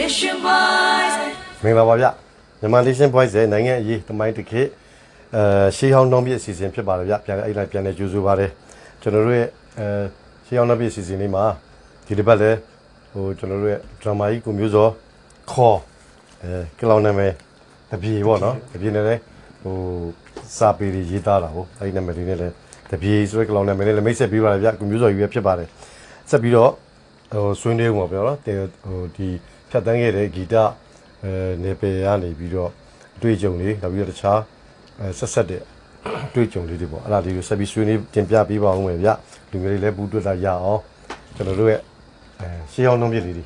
Nation Boys မင်္ဂလာပါဗျမြန်မာ Nation Voice ရဲ့နိုင်ငံအရေးတမိုင်းတစ်ခေတ်အဲရှေးဟောင်းနှောင်းပြည့်အစီအစဉ်ဖြစ်ပါတယ်ဗျပြန်အဲ့လိုက်ပြန်လဲကြိုးဆိုပါတယ်ကျွန်တော်တို့ရဲ့အဲရှေးဟောင်းနှောင်းပြည့်အစီအစဉ်လေးမှာဒီတစ်ပတ်လဲဟိုကျွန်တော်တို့ရဲ့ drama ကြီးကိုမျိုးစောခေါ်အဲကလောင်နာမည်တပြေပေါ့နော်တပြေနဲ့လဲဟိုစာပေတွေရေးသားတာဟုတ်အဲ့ဒီနာမည်လေးနဲ့လဲတပြေဆိုတဲ့ကလောင်နာမည်နဲ့လဲမိတ်ဆက်ပေးပါရဗျကိုမျိုးစောကြီးပဲဖြစ်ပါတယ်ဆက်ပြီးတော့ဟိုဆွေးနွေးဦးမှာပြောနော်တင်ဟိုဒီ ဖြတ်တန်းခဲ့တဲ့ဂီတအဲနေပယ်ကနေပြီးတော့အတွေ့အကြုံတွေနောက်ပြီးတော့တခြားအဲဆက်ဆက်တဲ့အတွေ့အကြုံလေးတွေပေါ့အဲ့ဒါလေးကိုဆက်ပြီးဆွေးနွေးတင်ပြပေးပါဦးမယ်ဗျလူငယ်တွေလည်းဘူးတွေ့တာရအောင်ကျွန်တော်တို့ရဲ့အဲရှေးအောင်နှုံးပြစ်လေးတွေ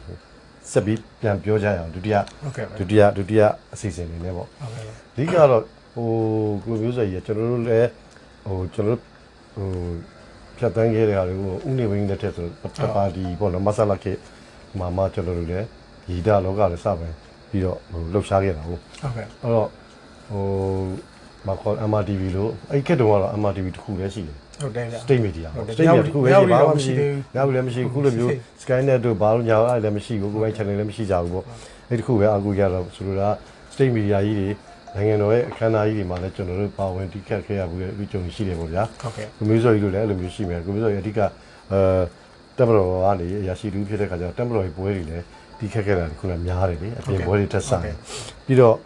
ဆက်ပြီးပြန်ပြောကြရအောင်ဒုတိယဟုတ်ကဲ့ပါဒုတိယဒုတိယအစီအစဉ်တွေနဲ့ပေါ့ဟုတ်ကဲ့ပါအဓိကတော့ဟိုကိုမျိုးဆက်ကြီးကကျွန်တော်တို့လည်းဟိုကျွန်တော်တို့ဟိုဖြတ်တန်းခဲ့တဲ့ဟာတွေကိုဥနေဝင်းတဲ့ထက်ဆိုတပါတီပေါ့နော်မဆလာခေမာမကျွန်တော်တို့လည်း ဂီတလောကလည်းစပယ်ပြီးတော့ဟိုလှုပ်ရှားခဲ့တာဟုတ်ဟုတ်ကဲ့အဲ့တော့ဟိုမခေါ် MRTV လို့အဲ့ခေတ်တုန်းကတော့ MRTV တစ်ခုလည်းရှိတယ်ဟုတ်တယ်ဗျ state media ဟုတ်တယ် state media တစ်ခုပဲရှိဘာမှမရှိညောင်ရီဘူးတော့ညောင်ရီလည်းမရှိဘူးခုလိုမျိုး Skynet တို့ဘာလို့ညာအဲ့လည်းမရှိဘူးကိုယ်ပိုင် channel လည်းမရှိကြဘူးပေါ့အဲ့ဒီတစ်ခုပဲအကူရတော့ဆိုလိုတာ state media ကြီးတွေနိုင်ငံတော်ရဲ့အခမ်းအနားကြီးတွေမှာလည်းကျွန်တော်တို့ပါဝင်တိခတ်ခဲ့ရဘူးလေဒီကြုံရှိတယ်ပေါ့ဗျာဟုတ်ကဲ့ကိုမျိုးစောကြီးတို့လည်းအဲ့လိုမျိုးရှိမယ်ကိုမျိုးစောကြီးအဓိကအဲတက်မတော်ကနေအရာရှိတူဖြစ်တဲ့ခါကျတော့တက်မတော်ရဲ့ပွဲတွေလည်း ဒီခက်ခဲတာခုနများတယ်လေအပြင်ပွဲတွေတက်ဆိုင်ပြီးတော့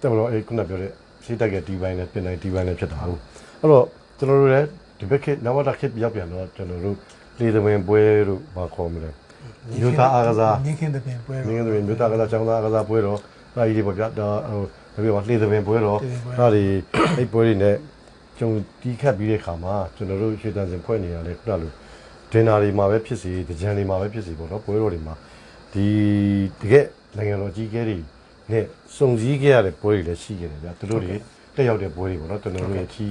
တက်မတော်အဲ့ခုနပြောတဲ့စိတ်တက်ကဒီပိုင်းနဲ့ပြင်တိုင်းဒီပိုင်းနဲ့ဖြစ်တာဟုတ်အဲ့တော့ကျွန်တော်တို့လည်းဒီဘက်ခေတ်နဝတခေတ်ရောက်ပြန်တော့ကျွန်တော်တို့လေသမင်ပွဲတို့ဘာခေါ်မလဲမြို့သားအားကစားမြင်းခင်းတဲ့ပြင်ပွဲမတော့င်းတို့မြို့သားအားကစားကျောင်းသားအားကစားပွဲတော့ဒါကြီးတွေပေါ့ဗျာဒါဟိုဒါပြောပါလေသမင်ပွဲတော့လေသမင်ပွဲဒါတွေအဲ့ပွဲတွေနဲ့ကျုံတီးခတ်ပြီးတဲ့ခါမှာကျွန်တော်တို့ရွှေတန်းစင်ဖွဲ့နေရလဲခုနလိုဒင်နာတွေမှာပဲဖြစ်စီတကြံတွေမှာပဲဖြစ်စီပေါ့နော်ပွဲတော်တွေမှာ ဒီတကယ်နိုင်ငံတော်ကြီးကဲတွေနဲ့စုံစည်းခဲ့ရတဲ့ပွဲတွေလည်းရှိခဲ့တယ်ဗျာသူတို့တွေတက်ရောက်တဲ့ပွဲတွေပေါ့နော်ကျွန်တော်တို့ရဲ့ချီ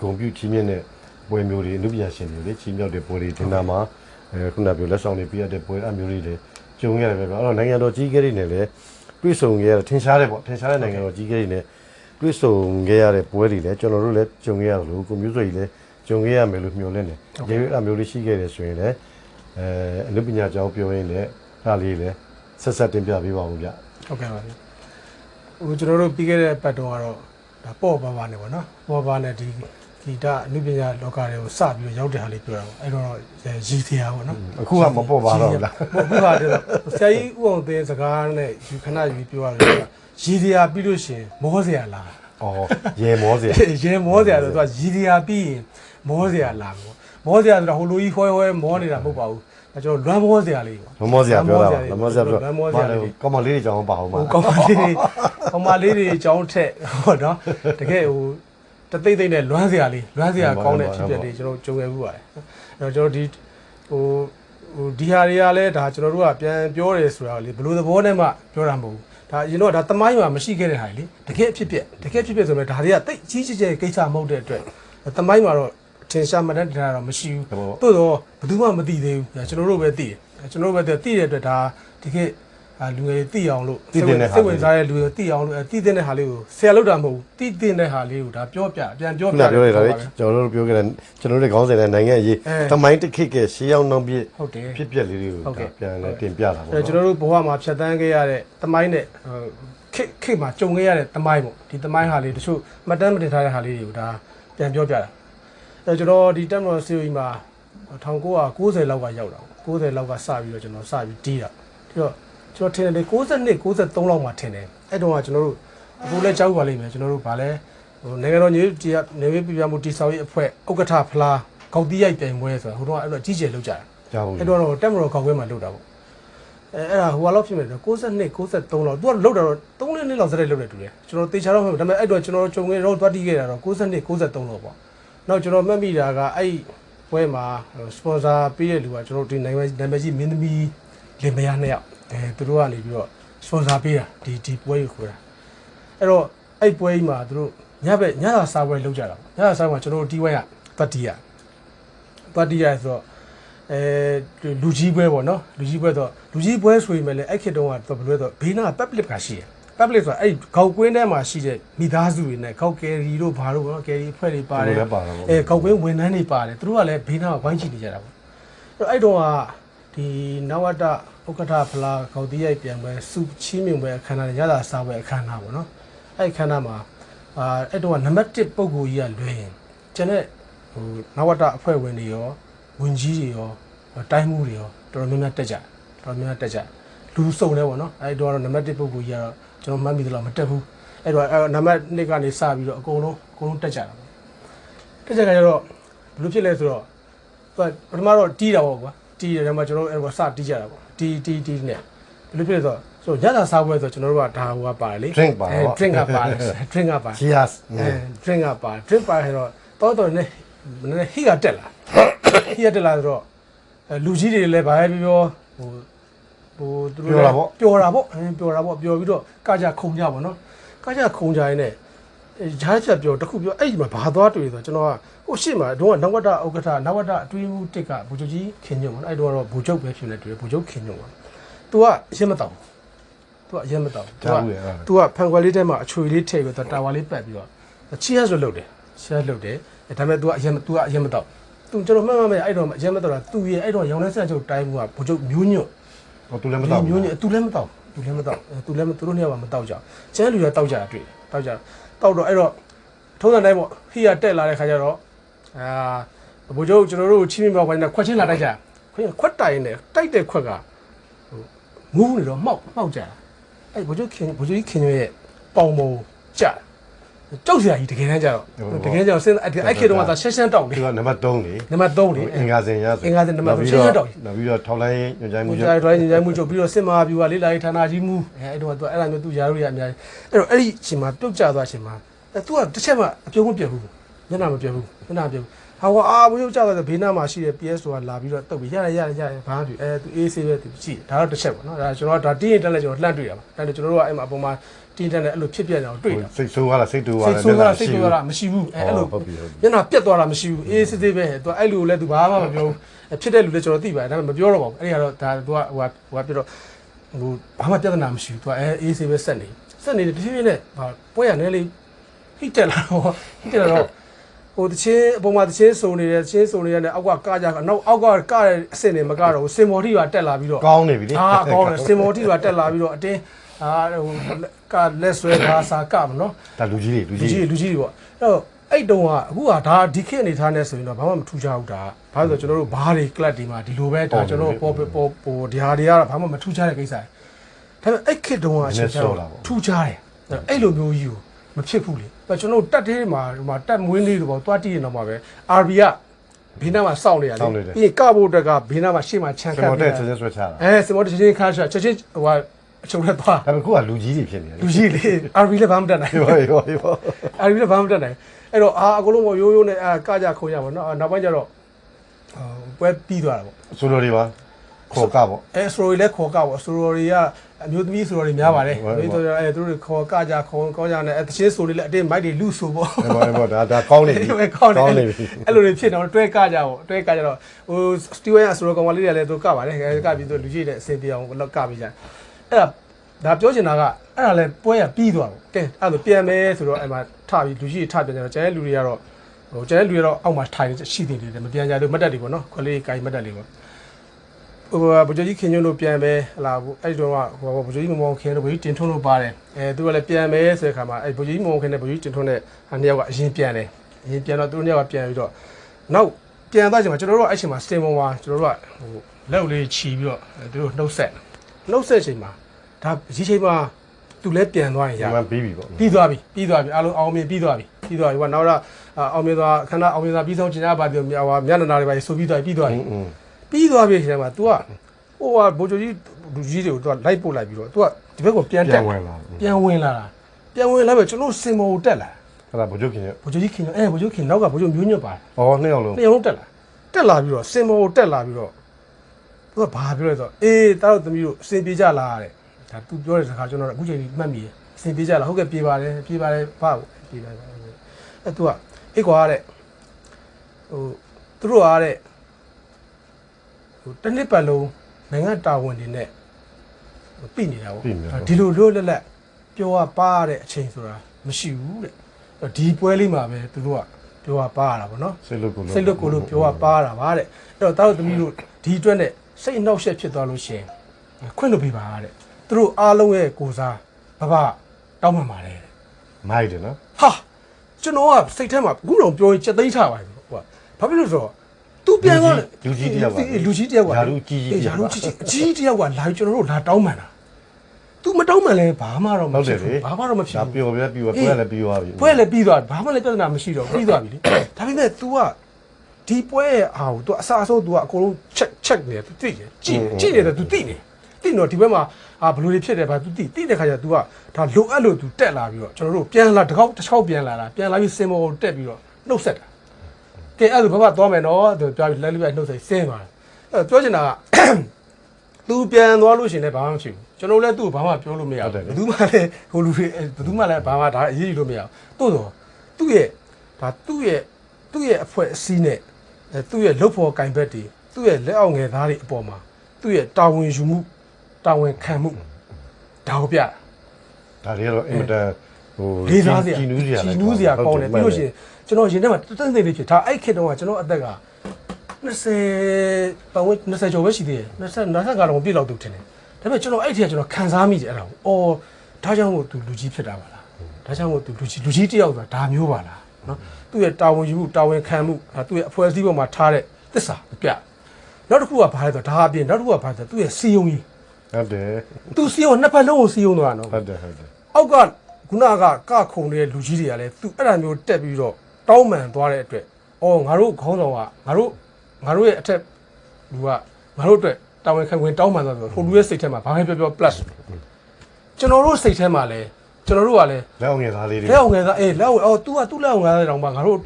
ဂုံပြူချီမြင့်တဲ့ပွဲမျိုးတွေအမှုပညာရှင်တွေလေချီမြောက်တဲ့ပွဲတွေဒင်နာမှာအဲခုနပြောလက်ဆောင်တွေပြရတဲ့ပွဲအမျိုးတွေလည်းကျုံရတယ်ပဲဗျာအဲ့တော့နိုင်ငံတော်ကြီးကဲတွေနဲ့လည်းတွေ့ဆုံခဲ့ရတဲ့ထင်ရှားတဲ့ပေါ့ထင်ရှားတဲ့နိုင်ငံတော်ကြီးကဲတွေနဲ့တွေ့ဆုံခဲ့ရတဲ့ပွဲတွေလည်းကျွန်တော်တို့လည်းကြုံခဲ့ရတယ်လို့ကိုမျိုးဆွေကြီးလည်းကြုံခဲ့ရမယ်လို့မျှော်လင့်တယ်။ရေအမျိုးလေးရှိခဲ့တယ်ဆိုရင်လည်းအဲအနုပညာကျောင်းပြောရင်းလည်း ဒါလေးလည်းဆက်ဆက်တင်ပြပေးပါဦးဗျ။ဟုတ်ကဲ့ပါဗျဟိုကျွန်တော်တို့ပြီးခဲ့တဲ့ပတ်တော့ကတော့ဒါပေါ့ပါပါနေပေါ့နော်ပေါ့ပါနဲ့ဒီဂီတအနုပညာလောကတွေကိုစပြီးတော့ရောက်တဲ့ဟာလေးပြောတာပေါ့အဲ့တော့ရည်တရားပေါ့နော်အခုကမပေါ့ပါတော့ဘူးလားဟုတ်ခုဟာတဲ့ဆရာကြီးဥအောင်တဲ့စကားနဲ့ယူခဏယူပြောရတယ်ရည်တရားပြီးလို့ရှရင်မောစရာလား။အော်ရေမောစေရေမောစရာဆိုတော့ရည်တရားပြီးရင်မောစရာလားပေါ့မောစရာဆိုတော့ဟိုလိုကြီးဟွဲဟွဲမောနေတာမဟုတ်ပါဘူးဒါ ကျွန်တော်လွမ်းမောစရာလေးပေါ့။မမောစေပြောတာပါ။မမောစေပြောလွမ်းမောစရာလေး။ကောင်းမလေးတွေကြောင်းပါအောင်ပါဟိုကောင်မလေးတွေကောင်မလေးတွေအကြောင်းထက်ဟောနော်တကယ်ဟိုတသိမ့်သိမ့်နဲ့လွမ်းစရာလေးလွမ်းစရာကောင်းတဲ့ဖြစ်ပျက်လေးကျွန်တော်ကြုံရမှုပါတယ်အဲ့တော့ကျွန်တော်ဒီဟိုဟိုဒီဟာတွေကလည်းဒါကျွန်တော်တို့ကပြန်ပြောတယ်ဆိုတာလေဘယ်လိုသဘောနဲ့မှပြောတာမဟုတ်ဘူးဒါရင်တော့ဒါတမိုင်းမှာမရှိခဲ့တဲ့ဟာလေတကယ်အဖြစ်ပြက်တကယ်ဖြစ်ပြက်ဆိုတော့ဒါတွေကတိတ်ကြီးကြီးကျယ်ကိစ္စမဟုတ်တဲ့အတွက်တမိုင်းမှာတော့ ထင်ရှားမှတ်တမ်းတရားတော့မရှိဘူးသို့တော့ဘယ်သူမှမသိသေးဘူးကျွန်တော်တို့ပဲသိတယ်ကျွန်တော်တို့ပဲသိတဲ့အတွက်ဒါတကယ်အာလူငယ်တွေသိအောင်လို့စိတ်ဝင်စားတဲ့လူတွေသိအောင်လို့သိတဲ့ဟာလေးကိုဆရာလောက်တာမဟုတ်ဘူးသိတဲ့ဟာလေးကိုဒါပြောပြပြန်ပြောခုပြနပြောရတာလေကျွန်တော်တို့ပြောခဲ့တဲ့ကျွန်တော်တို့ခေါင်းစဉ်တဲ့နိုင်ငံအရေးအဲတမိုင်းတစ်ခေတ်ကရှေးအောင်နှောင်းပြည့်ဟုတ်တယ်ဖြစ်ပျက်လေးတွေကိုဟုတ်ကဲ့ပြန်လဲတင်ပြတာပေါ့အဲနော်ကျွန်တော်တို့ဘဝမှာဖြတ်တန်းခဲ့ရတဲ့တမိုင်းနဲ့ဟိုခိတ်ခိတ်မှာကြုံခဲ့ရတဲ့တမိုင်းပေါ့ဒီတမိုင်းဟာလေးတချို့မှတ်တမ်းမတင်ထားတဲ့ဟာလေးတွေကိုဒါပြန်ပြောပြတာ အဲကျွန်တော်ဒီတက်မတော်စီယီမှာ1990လောက်ကရောက်တာပေါ့90လောက်ကစပြီးတော့ကျွန်တော်စပြီးတီးတာပြီးတော့ကျွန်တော်ထင်တယ်62 93လောက်မှာထင်တယ်အဲ့တော့ကကျွန်တော်တို့အခုလဲကြောက်ပါလိမ့်မယ်ကျွန်တော်တို့ဗာလဲဟိုနိုင်ငံတော်ညီတီနေဝေးပြပြမှုတီဆောက်ရေးအဖွဲ့ဥက္ကဋ္ဌဖလားကောက်တီးရိုက်ပြိုင်ပွဲဆိုတာဟိုတော့အဲ့တော့ကြီးကျယ်လောက်ကြတာကြားဘူးအဲ့တော့တော့တက်မတော်ခေါက်ခွဲမှာလုတ်တာပေါ့အဲအဲ့ဒါဟိုကလောက်ဖြစ်မယ်ဆို62 63လောက်သူကလုတ်တာတော့3နှစ်နှစ်လောက်စတဲ့လုတ်တယ်တူတယ်ကျွန်တော်တေချာတော့မဟုတ်ဘူးဒါပေမဲ့အဲ့တော့ကျွန်တော်ကြုံခဲ့တော့သွားတီးခဲ့တာတော့62 63လောက်ပေါ့ နောက်ကျွန်တော်မှတ်မိတာကအဲ့ပွဲမှာစပွန်ဆာပေးတဲ့လူကကျွန်တော်ဒီနိုင်ငံနာမည်ကြီးမင်းသမီးလင်မယားနှစ်ယောက်အဲသူတို့ကနေပြီးတော့စပွန်ဆာပေးတာဒီဒီပွဲကိုခေါ်တာအဲ့တော့အဲ့ပွဲကြီးမှာသူတို့ညဘက်ညစာစားပွဲလုတ်ကြတာပေါ့ညစာစားပွဲမှာကျွန်တော်တို့တီးဝိုင်းကသွားတီးရသွားတီးရဆိုတော့အဲလူကြီးပွဲပေါ့နော်လူကြီးပွဲတော့လူကြီးပွဲဆိုရင်လည်းအဲ့ခေတ်တုန်းကတော့ဘယ်လိုလဲဆိုဘေးနား public ကရှိတယ် public ဆိုတာအဲ့ခေါက်ကွင်းထဲမှာရှိတဲ့မိသားစုတွေနဲ့ခေါက်ကယ်ရီတို့ဘာတို့ပေါ့နော်ကယ်ရီအဖွဲ့တွေပါတယ်လည်းပါတာပေါ့အဲခေါက်ကွင်းဝန်ထမ်းတွေပါတယ်သူတို့ကလည်းဘေးနားကဝိုင်းချီနေကြတာပေါ့အဲ့တော့အဲ့တော့ကဒီနဝတဥက္ကဋ္ဌဖလားခေါတီးရိုက်ပြန်ပွဲစုချီးမြှင့်ပွဲအခမ်းအနားရတာစားပွဲအခမ်းအနားပေါ့နော်အဲ့အခမ်းအနားမှာအာအဲ့တော့နံပါတ်1ပုံကိုကြီးကလွဲရင်ကျန်တဲ့ဟိုနဝတအဖွဲ့ဝင်တွေရောဝင်ကြီးတွေရောတိုင်းမှုတွေရောတော်တော်များများတက်ကြတော်တော်များများတက်ကြလူစုံလဲပေါ့နော်အဲ့တော့နံပါတ်1ပုံကိုကြီးကတော့ ကျွန်တော်မှတ်မိသလားမတက်ဘူးအဲ့တော့နံပါတ်2ကနေစပြီးတော့အကုန်လုံးအကုန်လုံးတက်ကြတာပေါ့တက်ကြကြတော့ဘယ်လိုဖြစ်လဲဆိုတော့ပထမတော့တီးတာပေါ့ကွာတီးတယ်မှာကျွန်တော်တို့အဲ့တော့စတီးကြတာပေါ့တီးတီးတီးနဲ့ဘယ်လိုဖြစ်လဲဆိုတော့ဆိုညစာစားပွဲဆိုကျွန်တော်တို့ကဒါဟိုကပါတယ်လေ Drink ပါအဲပေါ့ drink ကပါတယ် drink ကပါတယ် cheers အဲ drink ကပါတယ် drink ပါတယ်ဆိုတော့တော်တော်နဲ့နည်းနည်းဟိကတက်လာဟိကတက်လာဆိုတော့အဲလူကြီးတွေလည်းဘာပဲပြောဟို ဟိုသူတို့လည်းပျော်တာပေါ့အဲပျော်တာပေါ့ပျော်ပြီးတော့ကကြခုံကြပါတော့ကကြခုံကြရင်လည်းဂျားချက်ပြောတခုပြောအဲ့ဒီမှာဘာသွားတွေ့ဆိုတော့ကျွန်တော်ကဟိုရှေ့မှာတော့နဝတ္တဥက္ကဋ္ဌနဝတ္တအတွင်းမှုတစ်ကဘူချုပ်ကြီးခင်ညွန့်ပေါ့အဲ့တော့တော့ဘူချုပ်ပဲဖြစ်နေတယ်ဘူချုပ်ခင်ညွန့်ပေါ့။ तू ကရက်မတောင်း။ तू ကရက်မတောင်း။ ကြားဘူးရ तू ကဖန်ခွက်လေးထဲမှာအချွေလေးထည့်ပြီးတော့တာဝါလေးပတ်ပြီးတော့ချီရဆိုလုပ်တယ်။ချီရလုပ်တယ်။ဒါပေမဲ့ तू ကအရက် तू ကအရက်မတောင်း။ तू ကျွန်တော်မှတ်မှတ်မယ်အဲ့တော့အရက်မတောင်းတာ तू ရဲ့အဲ့တော့ရောင်လဲဆက်ချုပ်တိုင်းမှုကဘူချုပ်မျိုးညွန့် ဟောသူလည်းမတောက်ဘူးမျိုးညသူလည်းမတောက်သူလည်းမတောက်သူလည်းသူတို့နှစ်ယောက်မှမတောက်ကြကျန်လူတွေကတောက်ကြတာတွေ့တောက်ကြတောက်တော့အဲ့တော့ထုံးစံတိုင်းပေါ့ဟိရတက်လာတဲ့ခါကျတော့အာတဘူကျုပ်ကျွန်တော်တို့ချင်းမြောက်ပိုင်းနဲ့ခွက်ချင်းလာတိုက်ကြခွက်ခွက်တိုင်နဲ့တိုက်တဲ့ခွက်ကဟိုငူးနေတော့မှောက်မှောက်ကြအဲ့ဘူကျုပ်ခင်ဘူကျုပ်ခင်ရဲ့ပေါင်ပုံကြတယ် ကြောက်စရာကြီးတကယ်တမ်းကြတော့တကယ်ကြတော့စဉ်းအဲ့အဲ့ခေတ်တော့ကသာရှင်းရှင်းတောက်နေသူကနံပါတ်3လေနံပါတ်3လေအင်္ဂါစင်ရဆိုအင်္ဂါစင်နံပါတ်3ပြီးရှင်းရှင်းတောတော့က်နောက်ပြီးတော့ထောက်လိုင်းညွှန်ကြားမှုမူချုပ်ကြိုင်တိုင်းညဉ့်မှုချုပ်ပြီးတော့စစ်မာပြူကလေးလာရေးဌာနကြီးမူအဲအဲ့တော့သူအဲ့လိုမျိုးသူယာရုရအများကြီးအဲ့တော့အဲ့ဒီအချိန်မှာပြုတ်ကျသွားအချိန်မှာအဲသူကတစ်ချက်မှအပြုံးမပြတ်ဘူးမျက်နှာမပြတ်ဘူးမျက်နှာမပြတ်ဘူးဟာကွာအာဘုံကျသွားတဲ့ဘေးနားမှာရှိတဲ့ PS ဆိုတာလာပြီးတော့တုတ်ပြီးရရရရရဘာမှမဖြစ်အဲသူအေးဆေးပဲသူကြည့်ဒါတော့တစ်ချက်ပေါ့နော်ဒါကျွန်တော်ဒါတင်းရင်တက်လက်ကျွန်တော်လှမ်းတွေ့ရပါဒါလည်းကျွန်တော်တို့ကအဲ့မှာအပေါ်မှာ တင်းတက်နဲ့အဲ့လိုဖြစ်ပြကြအောင်တွေ့တာစိတ်ဆိုးသွားတာစိတ်တူသွားစိတာတ်ဆိုးတာစိတ်ဆိုးတာမရှိဘူးအဲအဲ့လိုဟုတ်ပြီဟုတ်ပြီမျက်နှာပြတ်သွားတာမရှိဘူးအေးစစ်စစ်ပဲသူအဲ့လိုလဲသူဘာမှမပြောဘူးဖြစ်တဲ့လူလည်းကျွန်တော်သိပါတယ်ဒါပေမဲ့မပြောတော့ပါဘူးအဲ့ဒီကတော့ဒါသူကဟိုဟိုကပြတော့ဟိုဘာမှပြဿနာမရှိဘူးသူကအဲအေးစစ်ပဲဆက်နေဆက်နေတယ်တဖြည်းဖြည်းနဲ့ဟာပွဲရနေလေဟိတက်လာတော့ဟိတက်လာတော့ဟိုတချင်းအပေါ်မှာတချင်းစုံနေတယ်တချင်းစုံနေတယ်အောက်ကကကြနောက်အောက်ကကတဲ့အစ်စ်နေမကတော့စင်မော်တီကတက်လာပြီးတော့ကောင်းနေပြီလေအာကောင်းတယ်စင်မော်တီကတက်လာပြီးတော့အတင်း အာဟိုကလက်ဆွဲခါစာကမနော်ဒါလူကြီးတွေလူလူကြီးကြီးလူကြီးတွေပေါ့အဲ့တော့အဲ့တုန်းကအခုကဒါဒီခေတ်အနေထားနဲ့ဆိုရင်တော့ဘာမှမထူးခြားဘူးဒါဘာလို့လဲဆိုတော့ကျွန်တော်တို့ဘားတွေကလပ်တွေမှာဒီလိုပဲဒါကျွန်တော်တို့ပေါ်ပေါ်ပေါ်ဒီဟာတွေကတော့ဘာမှမထူးခြားတဲ့ကိစ္စတွေဒါပေမဲ့အဲ့ခေတ်တုန်းကအချိန်ကျတော့ထူးခြားတယ်အဲ့လိုမျိုးကြီးကိုမဖြစ်ဘူးလေအဲ့ကျွန်တော်တို့တက်သေးမှာဒီမှာတက်မွေးလေးတွေပေါ့တွားတီးနေတော့မှာပဲ RB ကဘေးနားမှာစောင့်နေရတယ်ပြီးရင်ကဖို့အတွက်ကဘေးနားမှာရှေ့မှာခြံစခတ်မော်ပြီးတက်ချက်ချင်းဆွဲချတာအဲစမော်တချင်းချင်းခါချချက်ချင်းဟို အချုပ်လက်သွားဒါပေမဲ့ခုကလူကြီးတွေဖြစ်နေတယ်လူကြီးလေ RB လည်းဘာမှမတက်နိုင်ဟောဟောဟောအဲ့ဒီလည်းဘာမှမတက်နိုင်အဲ့တော့အာအကုန်လုံးကရိုးရိုးနဲ့အာကကြခုံရပါတော့နောက်ပိုင်းကျတော့ဟိုပွဲပြီးသွားတာပေါ့ ဆိုလိုတွေပါခေါ်ကပေါ့ အဲစတိုရီလည်းခေါ်ကပေါ့စတိုရီကအမျိုးသမီးစတိုရီများပါတယ်ဟုတ်ပါဘူးဒီဆိုအဲသူတို့ခေါ်ကကြခုံကောင်းကြနဲ့အဲတချင်းစတိုရီလည်းအတင်းမိုက်တွေလူဆိုပေါ့အဲ့ဘောအဲ့ဘောဒါဒါကောင်းနေပြီအဲကောင်းတယ်နေပြီအဲ့လိုတွေဖြစ်တော့တွဲကကြပေါ့တွဲကကြတော့ဟိုစတီဝဲကစတိုကောင်မလေးတွေလည်းသူကပါတယ်အဲကပြီးသူလူကြီးတွေအဆင်ပြေအောင်လောက်ကပြီးကြ အဲ့ဒါဒါပြောချင်တာကအဲ့ဒါလည်းပွဲရပြီးသွားတော့ကဲအဲ့ဒါပြန်မယ်ဆိုတော့အဲ့မှာထပြီးလူကြီးတွေထပြန်ကြတော့ကျန်တဲ့လူတွေကတော့ဟိုကျန်တဲ့လူတွေတော့အောက်မှာထိုင်နေရှိနေတယ်မပြန်ကြလို့မတ်တက်တွေပေါ့နော်ခွက်လေးကိုင်မတ်တက်လေးပေါ့ဟိုဗိုလ်ချုပ်ကြီးခင်ညွန့်တို့ပြန်ပဲဟလာအဲ့ဒီတော့ဟိုဗိုလ်ချုပ်ကြီးမမောင်ခင်တို့ဗိုလ်ကြီးတင်ထွန်းတို့ပါတယ်အဲသူကလည်းပြန်ပဲဆိုတဲ့ခါမှာအဲ့ဗိုလ်ချုပ်ကြီးမမောင်ခင်နဲ့ဗိုလ်ကြီးတင်ထွန်းနဲ့ဟာနှစ်ယောက်ကအရင်ပြန်တယ်အရင်ပြန်တော့သူတို့နှစ်ယောက်ကပြန်ပြီးတော့နောက်ပြန်သွားချိန်မှာကျွန်တော်တို့ကအဲ့ချိန်မှာစတင်ပေါ်မှာကျွန်တော်တို့ကဟိုလက်လေးခြီးပြီးတော့သူတို့နှုတ်ဆက် နှုတ်ဆက်ချိန်မှာဒါဒီချိန်မှာသူလည်းပြန်သွားရင်ရ ဒီမှာပြီးပြီပေါ့ ပြီးသွားပြီပြီးသွားပြီအားလုံးအောင်မြင်ပြီးသွားပြီပြီးသွားပြီဟိုနောက်တော့အောင်မြင်သွားခဏအောင်မြင်သွားပြီးဆုံးကျင်ရပါပြီဟိုမျက်နှာနာတွေပါဆိုပြီးသွားပြီပြီးသွားပြီ อืม ပြီးသွားပြီချိန်မှာ तू ကဟိုဟာဘိုးကြီးလူကြီးတွေကို तू လိုက်ပို့လိုက်ပြီးတော့ तू ကဒီဘက်ကိုပြန် ပြ တက် န်ဝင်လာ ပြန်ဝင်လာတာပြန်ဝင်လာပဲကျွန်တော်စင်မောကိုတက်လာ အဲ့ဒါဘုချုပ်ခင်ရ ဘိုးကြီးခင်အဲဘိုးကြီးခင်နောက်ကဘိုးကြီးမျိုးညွတ်ပါတယ် ဩနှစ်ယောက်လုံး နှစ်ယောက်လုံးတက်လာတက်လာပြီးတော့စင်မောကိုတက်လာပြီးတော့ သူကဘာပြောလဲဆိုတော့အေးတားတို့သမီးတို့အစင်ပြေကြလားတဲ့ဒါသူပြောတဲ့စကားကျွန်တော်အခုချိန်ကြီးမှတ်မိတယ်အစင်ပြေကြလားဟုတ်ကဲ့ပြေပါတယ်ပြေပါတယ်ဘာပြေပါတယ်အဲ့သူကအေးကွာတဲ့ဟိုသူတို့အားတဲ့ဟိုတစ်နှစ်ပတ်လုံးနိုင်ငံတာဝန်တွေနဲ့ပြိနေတာပေါ့ဒီလိုလို့လက်လက်ပြောရပါတဲ့အချိန်ဆိုတာမရှိဘူးတဲ့ဒီပွဲလေးမှာပဲသူတို့ကပြောရပါရတာပေါ့နော်စိတ်လွတ်ကိုလို့စိတ်လွတ်ကိုလို့ပြောရပါရတာပါတဲ့အဲ့တော့တားတို့သမီးတို့ဒီအတွက်နဲ့ စိတ်အနှောက်အယှက်ဖြစ်သွားလို့ရှိရင်ခွင့်လို့ပြပါတဲ့သူတို့အားလုံးရဲ့ကိုစားဘဘတောင်းပန်ပါတယ်တဲ့မိုက်တယ်နော်ဟာကျွန်တော်ကစိတ်ထဲမှာအခုတော့ပြောရင်ချက်သိမ်းချပါပြီဟိုကဘာဖြစ်လို့ဆိုတော့သူပြန်သွားလူကြီးတစ်ယောက်ကလူကြီးတယောက်ကယာရုကြီးကြီးယာရုကြီးကြီးအကြီးတယောက်ကလာပြီးကျွန်တော်တို့လာတောင်းပန်တာ तू မတောင်းပန်လဲဘာမှတော့မဟုတ်တဖြစ်ယ်လေဘူးဘာမှတော့မဖြစ်ဒါဘူးပျော်ပြပြီးတော့ပွဲလည်းပြီးသွားပြီပွဲလည်းပြီးသွားပြီဘာမှလည်းပြဿနာမရှိတော့ပြီးသွားပြီလေဒါပေမဲ့ तू က ဒီပွဲရဲ့အာကို तू အစားအဆုံး तू ကအကုန်လုံး check check နေတယ် तू သိတယ်ကြည့်ကြည့်နေတယ် तू သိနေသိတော့ဒီဘက်မှာအာဘယ်လိုတွေဖြစ်တယ်ဗျာ तू သိသိတဲ့ခါကျ तू ကဒါလိုအပ်လို့ तू တက်လာပြီးတော့ကျွန်တော်တို့ပြန်လာတစ်ခေါက်တစ်ချောက်ပြန်လာတာပြန်လာပြီးစင်မောကိုတက်ပြီးတော့နှုတ်ဆက်တာကဲအဲ့ဒါဘဘသွားမယ်နော်သူပြောပြီးလက်လေးပဲနှုတ်ဆက်ဆင်းသွားတယ်အဲ့ပြောချင်တာက သူပြန်သွားလို့ရှရင်လည်းဘာမှမဖြစ်ဘူးကျွန်တော်လည်းသူ့ကိုဘာမှပြောလို့မရ ဟုတ်တယ် ဘူး လေ ဘယ်သူမှလည်းဟိုလူတွေဘယ်သူမှလည်းဘာမှဒါအရေးယူလို့မရဘူးတိုးတော့သူ့ရဲ့ဒါသူ့ရဲ့သူ့ရဲ့အဖွဲ့အစည်းနဲ့အဲ သူ့ရဲ့လုပ်ဖို့ကင်ဘက်တွေသူ့ရဲ့လက်အောက်ငယ်သားတွေအပေါ်မှာသူ့ရဲ့တာဝန်ယူမှုတာဝန်ခံမှုဒါကိုပြတာဒါတွေကတော့အင်မတန်ဟိုလေးစားစရာကြည်နူးစရာကြည်နူးစရာကောင်းတယ်ပြီးလို့ရှိရင်ကျွန်တော်ရင်ထဲမှာတသက်သေးလေးဖြစ်ဒါအဲ့ခေတ်တုန်းကကျွန်တော်အသက်က20ပတ်ဝန်း20ကျော်ပဲရှိသေးတယ်20 25တော့ပြည့်လောက်သူထင်တယ်ဒါပေမဲ့ကျွန်တော်အဲ့ထက်ကကျွန်တော်ခံစားမိတယ်အဲ့ဒါကိုအော်ဒါကြောင့်မို့သူလူကြီးဖြစ်တာပါလားဒါကြောင့်မို့သူလူကြီးလူကြီးတယောက်ဆိုတာဒါမျိုးပါလား နော်သူ့ရဲ့တာဝန်ယူမှုတာဝန်ခံမှုဒါသူ့ရဲ့အဖွဲ့အစည်းပေါ်မှာထားတဲ့သစ္စာပြနောက်တစ်ခုကဘာလဲဆိုတော့ဒါအပြင်နောက်တစ်ခုကဘာလဲဆိုတော့သူ့ရဲ့စီယုံကြီးဟုတ်တယ်သူစီယုံနှစ်ဖက်လုံးကိုစီယုံသွားတာနော်ဟုတ်တယ်ဟုတ်တယ်အောက်ကခုနကကခုံနေတဲ့လူကြီးတွေကလည်းသူအဲ့ဒါမျိုးတက်ပြီးတော့တောင်းပန်သွားတဲ့အတွက်အော်ငါတို့ခေါင်းဆောင်ကငါတို့ငါတို့ရဲ့အထက်လူကငါတို့အတွက်တာဝန်ခံဝင်တောင်းပန်သွားဆိုတော့ဟိုလူရဲ့စိတ်ထဲမှာဘာပဲပြောပြော plus ကျွန်တော်တို့စိတ်ထဲမှာလည်း ကျွန်တော်တို့ကလည်းလက်အောင်ငယ်သားလေးတွေလက်အောင်ငယ်သားအေးလက်အောင်အော် तू ကသူ့လက်အောင်ငယ်သားတွေတောင်မှငါတို့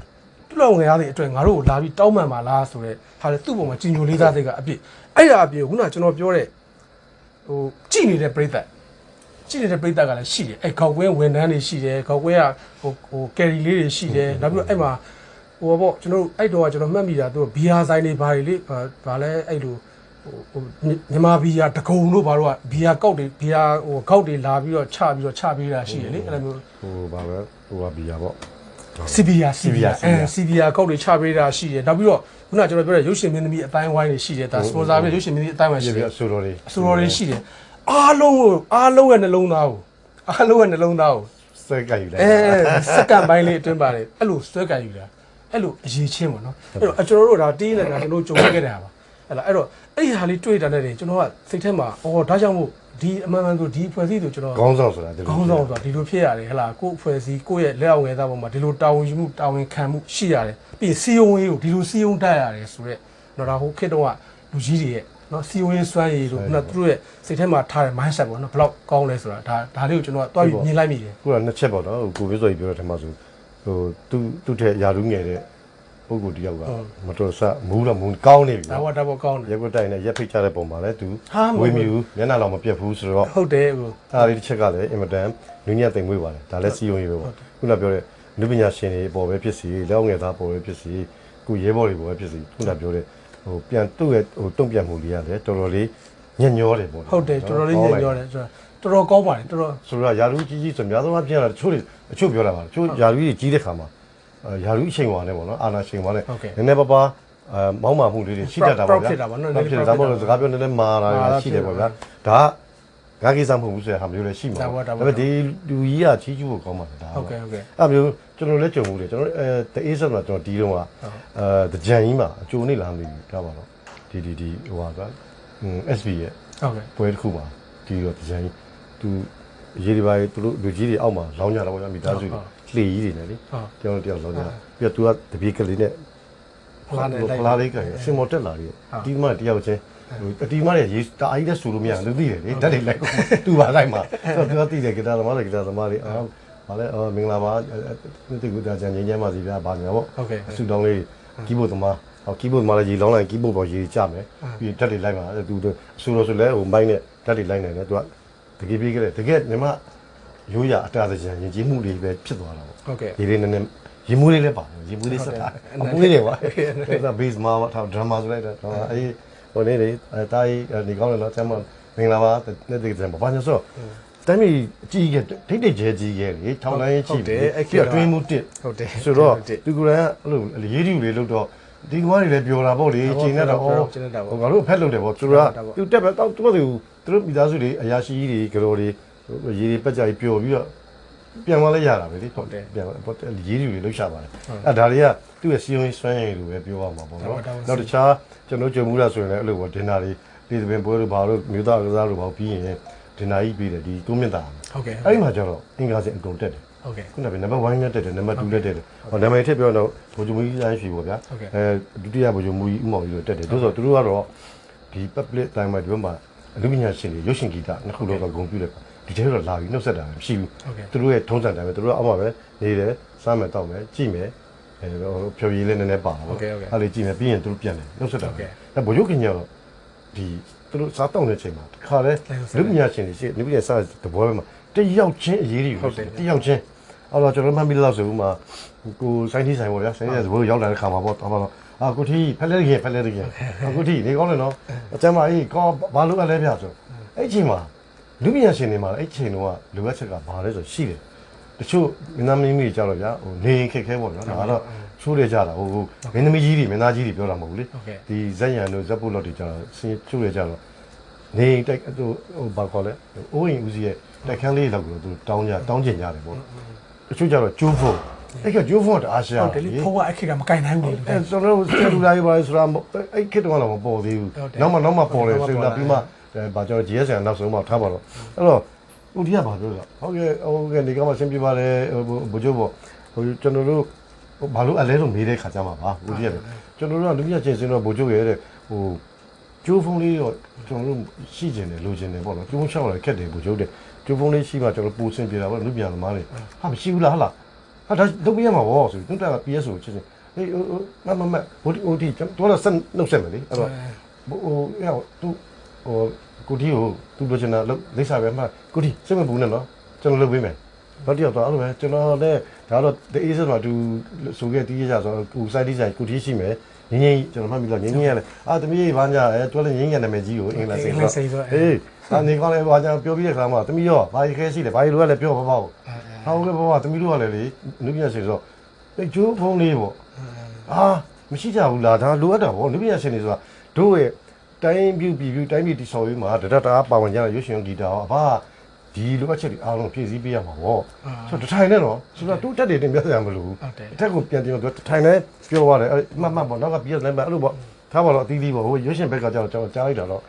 သူ့လက်အောင်ငယ်သားတွေအတွက်ငါတို့ကိုလာပြီးတောင်းပန်ပါလားဆိုတော့ဟာလေသူ့ပုံမှာကြီးညိုလေးသားတွေကအပြစ်အဲ့ဒါအပြစ်ခုနကကျွန်တော်ပြောတဲ့ဟိုကြည်နေတဲ့ပြိတ္တကြည့်နေတဲ့ပြိတ္တကလည်းရှိတယ်အဲခေါက်ကွင်းဝန်ထမ်းတွေရှိတယ်ခေါက်ကွင်းကဟိုဟိုကယ်ရီလေးတွေရှိတယ်နောက်ပြီးတော့အဲ့မှာဟိုပေါ့ကျွန်တော်တို့အဲ့တော့ကကျွန်တော်မှတ်မိတာသူဘီယာဆိုင်တွေဘာတွေလေဘာဘာလဲအဲ့လို ဟိုဟိုမြန်မာဘီယာတကုံတို့ဘာတို့ကဘီယာကောက်တွေဘီယာဟိုကောက်တွေလာပြီးတော့ချပြီးတော့ချပေးတာရှိတယ်လေအဲ့လိုမျိုးဟိုဘာပဲဟိုဘာဘီယာပေါ့စီဘီယာစီဘီယာ CBR အဲစီဘီယာကောက်တွေချပေးတာရှိတယ်နောက်ပြီးတော့ခုနကကျွန်တော်ပြောတဲ့ရုပ်ရှင်မင်းသမီးအတိုင်းဝိုင်းတွေရှိတယ်ဒါစပွန်ဆာပဲရုပ်ရှင်မင်းသမီးအတိုင်းဝိုင်းပြရှိပြတယ်အဆိုတော်တွေအစိုးရတွေရှိတယ်အားလုံးကိုအားလုံးရဲ့နှလုံးသားကိုအားလုံးရဲ့နှလုံးသားကိုစက်ကယူလိုက်အဲစက္ကန့်ပိုင်းလေးအတွင်းပါတယ်အဲ့လိုဆွဲကန်ယူတာအဲ့လိုအရေးချင်းပေါ့နော်အဲ့တော့ကျွန်တော်တို့ဒါတီးနေတာကျွန်တော်တို့ကြုံခဲ့တဲ့ဟာပါဟဲ့လားအဲ့တော့ အဲ့ဒီဟာလေးတွေ့တာနဲ့တင်ကျွန်တော်ကစိတ်ထဲမှာအော်ဒါကြောင့်မို့ဒီအမှန်မှန်ဆိုဒီအဖွဲ့အစည်းဆိုကျွန်တော်ခေါင်းဆောင်ဆိုတာဒီလိုခေါင်းဆောင်ဆိုတာဒီလိုဖြစ်ရတယ်ဟဲ့လားကိုယ့်အဖွဲ့အစည်းကိုယ့်ရဲ့လက်အောက်ငယ်သားပေါ်မှာဒီလိုတာဝန်ယူမှုတာဝန်ခံမှုရှိရတယ်ပြီးရင်စီယုံရေးကိုဒီလိုစီယုံတတ်ရတယ်ဆိုတော့တော့ဒါဟိုခေတ်တုန်းကလူကြီးတွေရဲ့နော်စီယုံရေးစွမ်းရည်တို့ခုနကသူတို့ရဲ့စိတ်ထဲမှာထားတဲ့ mindset ပေါ့နော်ဘယ်လောက်ကောင်းလဲဆိုတာဒါဒါလေးကိုကျွန်တော်ကတွားပြီးမြင်လိုက်မိတယ်ခုကနှစ်ချက်ပေါ့နော်ဟိုကိုဝိစောကြီးပြောတဲ့ထက်မှဆိုဟိုသူသူ့ထက်ယာရုငယ်တဲ့ ပုဂ္ဂိုလ်တယောက်ကမတော်ဆမူးတော့မူးကောင်းနေပြီဒါနော်ဘောဒါဘောကောင်းတယ်ရက်ကွက်တိုင်နဲ့ရက်ဖိတ်ချတဲ့ပုံမှာလည်းသူဟာမဟုတ်ဘူးဝေမြူမျက်နှာလောက်မပြတ်ဘူးဆိုတော့ဟုတ်တယ်ဟိုအားလေးတစ်ချက်ကလည်းအင်မတန်နူးညံ့သိမ်မွေ့ပါတယ်ဒါလည်းစီယုံရေးပဲပေါ့ခုနပြောတဲ့လူပညာရှင်တွေပေါ်ပဲဖြစ်စီလက်အောင်ငယ်သားပေါ်ပဲဖြစ်စီခုရဲဘော်တွေပေါ်ပဲဖြစ်စီခုနပြောတဲ့ဟိုပြန်သူ့ရဲ့ဟိုတုံ့ပြန်မှုလေးရတယ်တော်တော်လေးညံ့ညောတယ်ပေါ့ဟုတ်တယ်တော်တော်လေးညင်ညောတယ်ဆိုတော့တော်တော်ကောင်းပါတယ်တော်တော်ဆိုတော့ယာရုကြီးကြီးဆိုများသောအားဖြင့်တော့တချို့တွေအချို့ပြောတာပါတချို့ယာရုကြီးကြီးတဲ့ခါမှာအဲ ယာရုအချိန်ဝါနဲ့ပေါ့နော်အာနာချိန်ဝါနဲ့နည်းနည်းပါးပါအဲမောင်းမာမှုလေးတွေရှိတတ်တာပေါ့ဗျာဖြစ်တယ်ဒါမှမဟုတ်စကားပြောနေလဲမာတာရှိတယ်ပေါ့ဗျာဒါကငါကိစ္စမဟုတ်ဘူးဆိုတဲ့ဟာမျိုးလည်းရှိမှာဒါပေမဲ့ဒီလူကြီးကကြီးကျူးဖို့ကောင်းပါတယ်ဒါဟုတ်ကဲ့ဟုတ်ကဲ့အဲ့မျိုးကျွန်တော်လည်းကြုံဘူးလေကျွန်တော်အဲတအေးဆက်မှာကျွန်တော်ဒီတော့ကအဲတကြံကြီးမှာအကျိုးနေလားမသိဘူးဒါပါတော့ဒီဒီဒီဟိုဟာက SV ရဲ့ဟုတ်ကဲ့ပွဲတစ်ခုမှာဒီတော့ဒီဇိုင်းသူရေးဒီပိုင်းသူတို့လူကြီးတွေအောက်မှာလောင်းကြတာပေါ့ဗျာမိသားစုတွေ လှေကြီးတွေနဲ့လေဟုတ်တယောက်တစ်ယောက်လောင်းကြပြီးတော့သူကတပည့်ကလေးနဲ့ဖလားနဲ့လိုက်ဖလားလေးကရင်အစင်မော်တက်လာတယ်ဒီမှတယောက်ချင်းဟိုအတီမရဲ့ရေးတာအိုက်တဲ့ဆူလို့မရဘူးသိတယ်လေဓာတ်တွေလိုက်သူ့ပါလိုက်မှာသူကသိတယ်ဂီတာသမားတွေဂီတာသမားတွေအာဘာလဲအော်မင်္ဂလာပါတိကူတာချန်ငင်းချမ်းပါစီဗျာဘာညာပေါ့ဟုတ်ကဲ့အဆူတောင်းလေးကီးဘုတ်သမားဟောကီးဘုတ်သမားလည်းရေလောင်းလိုက်ကီးဘုတ်ပေါ်ရေကြမယ်ပြီးဓာတ်တွေလိုက်မှာသူအဆူလို့ဆိုလဲဟိုမိုင်းနဲ့ဓာတ်တွေလိုက်နေတယ်သူကတကယ်ပြီးခဲ့တယ်တကယ်ညီမ ရိုးရအတားစကြံရင်ကြီးမှုလေးပဲဖြစ်သွားတာပေါ့ဟုတ်ကဲ့ဒီလေးနည်းနည်းရေမွေးလေးလည်းပါတယ်ရေမွေးလေးဆက်တာအမွေးလေးပါဒါ base မှာထား drama ဆိုလိုက်တာအဲဒီဟိုနေ့လေအဲတားကြီးနေကောင်းတယ်နော်ကျမမင်္ဂလာပါနေ့တည်းကဘာညာဆိုတမ်းမီကြီးခဲ့ထိတ်တိတ်ကျဲကြီးခဲ့လေထောင်တိုင်းကြီးပြီးအတွင်းမှုတစ်ဟုတ်တယ်ဆိုတော့ဒီကူရန်အဲ့လိုရေးတူလေးလို့တော့ဒီကွာတွေလည်းပြောတာပေါ့လေချိန်နဲ့တော့ဟောငါတို့ဖက်လုပ်တယ်ပေါ့သူကသူတက်ပဲတောက်သူကသူသူတို့မိသားစုတွေအရာရှိကြီးတွေကြော်တွေ ရေတွေပတ်ကြကြီးပျော်ပြီးတော့ပြန်သွားလဲရတာပဲလေဟုတ်တယ်ပြန်ပေါ့ရေးတွေလှုပ်ရှားပါတယ်အဲဒါတွေကသူ့ရဲ့စီယုံစွမ်းရည်လိုပဲပြောရမှာပေါ့နော်နောက်တခြားကျွန်တော်ကြုံမှုရဆိုရင်လည်းအဲ့လိုပေါ့ဒင်နာတွေပြည်သူပင်ပွဲတို့ဘာလို့မြို့သားကစားတို့ဘာပြီးရင်ဒင်နာကြီးပြီးတယ်ဒီသုံးမြင့်တာဟုတ်ကဲ့အဲ့ဒီမှာကျတော့အင်္ဂါစင်အကုန်တက်တယ်ဟုတ်ကဲ့ခုနကနံပါတ်1နဲ့တက်တယ်နံပါတ်2နဲ့တက်တယ်ဟောနံပါတ်ထည့်ပြောတော့ဘိုဂျူမူကြီးဆိုင်ရှိပေါ့ဗျာဟုတ်ကဲ့အဲဒုတိယဘိုဂျူမူကြီးဥမောင်ကြီးတို့တက်တယ်တို့ဆိုသူတို့ကတော့ဒီ public time မှာဒီဘက်မှာအနုပညာရှင်တွေရုပ်ရှင်ဂီတနှစ်ခုလောကဂုံပြလိုက် ဒီထဲတော့လာပြီးနှုတ်ဆက်တာမရှိဘူးဟုတ်ကဲ့သူတို့ရဲ့ထုံးစံတိုင်းပဲသူတို့အောက်မှာပဲနေတယ်စားမယ်တောက်မယ်ကြည့်မယ်အဲဖြော်ရည်လေးနည်းနည်းပါတာပေါ့အဲ့လေကြည့်မယ်ပြီးရင်သူတို့ပြန်တယ်နှုတ်ဆက်တာပဲအဲဘိုဂျူခင်ကြီးကတော့ဒီသူတို့စားတောက်တဲ့အချိန်မှာတခါလဲအနုပညာရှင်တွေရှိအနုပညာစားတဲ့ဘောပဲမှာတယောက်ချင်းအရေးကြီးတယောက်ချင်းအဲ့တော့ကျွန်တော်မှတ်မိလို့ဆိုဦးမှာကိုစိုင်းတီးဆိုင်ပေါ့ဗျာစိုင်းတီးဆိုင်ဘိုးရောက်လာတဲ့ခါမှာပေါ့တော့ပါတော့အာကိုထီဖက်လက်ကြီးဖက်လက်ကြီးကိုထီနေကောင်းတယ်နော်အကျမ်းမအေးကောဘာလို့အလဲဗျာဆိုအဲ့ချိန်မှာ လူပညာရှင်တွေမှာအဲ့ချိန်တော့လိုအပ်ချက်ကဘာလဲဆိုရှိတယ်တချို့မင်းသားမင်းကြီးတွေကြောက်တော့ဗျာဟိုနေခက်ခဲပေါ့နော်ဒါကတော့ချိုးရကြတာဟိုမင်းသမီးကြီးတွေမင်းသားကြီးတွေပြောတာမဟုတ်ဘူးလေဒီဇက်ရံတို့ဇက်ပုတ်လို့တွေကြောက်ဆင်းချိုးရကြတော့နေတိုက်ဟိုဟိုဘာခေါ်လဲအိုးရင်ဦးစီးရဲ့တိုက်ခန်းလေးလောက်ကိုသူတောင်းကြတောင်းကျင်ကြတယ်ပေါ့တချို့ကျတော့ကျိုးဖုန်းအဲ့ကကျိုးဖုန်းကတအားရှာဟုတ်တယ်လေဖုန်းကအဲ့ခေတ်ကမကင်နိုင်ဘူးလေအဲ့ကျွန်တော်တို့ဆယ်လူလာရေးပါလေဆိုတာအဲ့ခက်တော့တော့မပေါ်သေးဘူးနောက်မှနောက်မှပေါ်တယ်ဆယ်လူလာပြီးမှ ဘာကျွန်တော် GSM နောက်ဆုံးမှထားပါတော့အဲ့တော့ဦးဒီကဘာပြောလဲဟုတ်ကဲ့ဟုတ်ကဲ့ဒီကမှဆင်းပြပါတယ်ဘိုးကျိုးပေါ့ဟိုကျွန်တော်တို့ဘာလို့အလဲလို့မေးတဲ့ခါကြမှာပါဦးဒီကကျွန်တော်တို့ကလူပြချင်းစင်းတော့ဘိုးကျိုးရဲ့တဲ့ဟိုကျိုးဖုန်းလေးတော့ကျွန်တော်တို့ရှိကျင်တယ်လိုချင်တယ်ပေါ့နော်ကျိုးချောက်လာခက်တယ်ဘိုးကျိုးတဲ့ကျိုးဖုန်းလေးရှိမှကျွန်တော်ပူစင်ပြတာပေါ့လူပြန်သမားလေးဟာမရှိဘူးလားဟာလားဟာဒါလုပ်ပြရမှာဗောဆိုပြီးတွန်းတက်က PS ကိုချက်ချင်းဟေးဟိုမမမဟိုဒီဟိုဒီကျွန်တော်တော့ဆက်နှုတ်ဆက်မယ်လေအဲ့တော့ဟိုဟိုသူ ဟိုကိုဒီကိုသူလိုချင်တာလိပ်စာပဲမှကိုဒီစိတ်မပူနဲ့နော်ကျွန်တော်လုပ်ပေးမယ်တော့တယောက်တော့အဲ့လိုပဲကျွန်တော်လည်းဒါတော့ဒီအေးစတော့သူဆိုခဲ့တီးရကြဆိုကိုစိုက်တီးဆိုင်ကိုဒီရှိမယ်ငင်းငင်းကျွန်တော်မှတ်ပြီးတော့ငင်းငင်းရလဲအာတမီးဘာညာအဲတွဲလဲငင်းငင်းနာမည်ကြီးကိုအင်္ဂလိပ်စိတ်တော့ဟေးအနေကောင်းလဲဘာညာပြောပြီးတဲ့ခါမှာတမီးရောဘာကြီးခဲရှိလဲဘာကြီးလိုရလဲပြောပါပါဦးဟောကဲ့ဘောကသမီးတို့ကလည်းလေနုပညာရှင်ဆိုတော့အဲကျိုးဖုံးလေးပေါ့အာမရှိကြဘူးလားဒါလိုအပ်တာဗောနုပညာရှင်တွေဆိုတာတို့ရဲ့ တိုင်းပြူပြပြတိုင်းပြည်တိဆောက်ရေးမှာတရတာပါဝင်ကြတဲ့ရွှေရှင်ဂီတာအဘဒီလိုအပ်ချက်တွေအားလုံးဖြည့်ဆည်းပေးရမှာဗောဆိုတော့တထိုင်နဲ့တော့ဆိုတော့တူတက်တွေတင်ပြရမလို့အထက်ကိုပြန်တင်တော့တထိုင်နဲ့ပြောသွားတယ်အဲ့မှတ်မှတ်ပေါ့နောက်ကပြည့်လည်းပဲအဲ့လိုပေါ့ထားပါတော့အသီးသီးပေါ့ဟိုရွှေရှင်ဘက်ကကြောက်ကြောက်ကြားလိုက်တာတော့